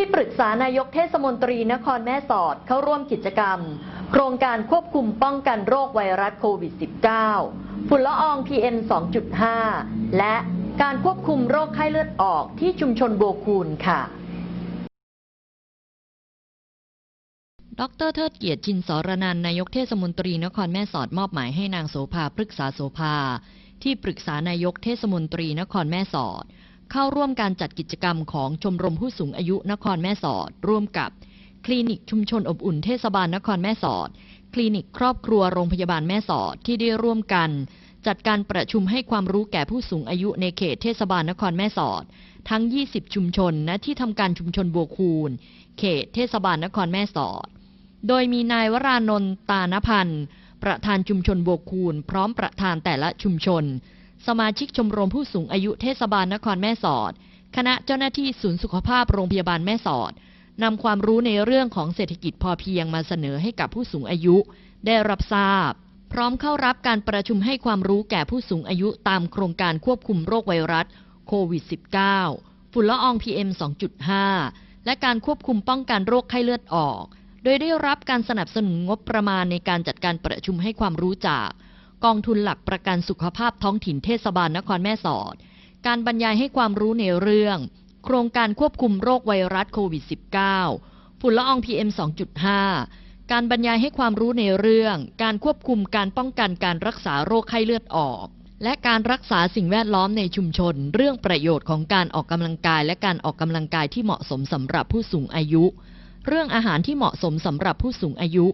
ที่ปรึกษานายกเทศมนตรีนครแม่สอดเข้าร่วมกิจกรรม โครงการควบคุมป้องกันโรคไวรัสโควิด -19 ฝุ่นละออง PM 2.5 และการควบคุมโรคไข้เลือดออกที่ชุมชนโบคูนค่ะ ดรเทิดเกียรติชินสรนันนายกเทศมนตรีนครแม่สอดมอบหมายให้นางโสภาพฤกษาโสภาที่ปรึกษานายกเทศมนตรีนครแม่สอด เข้าร่วมการจัดกิจกรรมของชมรมผู้สูงอายุนครแม่สอด ร่วมกับ คลินิกชุมชนอบอุ่นเทศบาลนครแม่สอด คลินิกครอบครัวโรงพยาบาลแม่สอดที่ได้ร่วมกัน จัดการประชุมให้ความรู้แก่ผู้สูงอายุในเขตเทศบาลนครแม่สอด ทั้ง 20 ชุมชนณที่ทำการชุมชนบัวคูนเขตเทศบาลนครแม่สอด โดยมีนายวรานนท์ตานพันธ์ประธานชุมชนบวกคูณพร้อมประธานแต่ละชุมชน สมาชิกชมรมผู้สูงอายุเทศบาลนครแม่สอด คณะเจ้าหน้าที่ศูนย์สุขภาพโรงพยาบาลแม่สอดนำความรู้ในเรื่องของเศรษฐกิจพอเพียงมาเสนอให้กับผู้สูงอายุได้รับทราบ พร้อมเข้ารับการประชุมให้ความรู้แก่ผู้สูงอายุตามโครงการควบคุมโรคไวรัสโควิด -19 ฝุ่นละออง PM 2.5 และการควบคุมป้องกันโรคไข้เลือดออก โดยได้รับการสนับสนุนงบประมาณในการจัดการประชุมให้ความรู้จาก กองทุนหลักประกันสุขภาพท้องถิ่นเทศบาลนครแม่สอด การบรรยายให้ความรู้ในเรื่อง โครงการควบคุมโรคไวรัสโควิด -19 ฝุ่นละออง PM 2.5 การบรรยายให้ความรู้ในเรื่อง การควบคุมการป้องกันการรักษาโรคไข้เลือดออก และการรักษาสิ่งแวดล้อมในชุมชน เรื่องประโยชน์ของการออกกำลังกาย และการออกกำลังกายที่เหมาะสมสำหรับผู้สูงอายุ เรื่องอาหารที่เหมาะสมสำหรับผู้สูงอายุ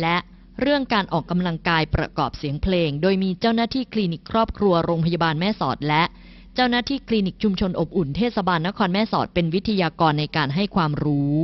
และ เรื่องการออกกำลังกายประกอบเสียงเพลง โดยมีเจ้าหน้าที่คลินิกครอบครัวโรงพยาบาลแม่สอด และเจ้าหน้าที่คลินิกชุมชนอบอุ่นเทศบาลนครแม่สอดเป็นวิทยากรในการให้ความรู้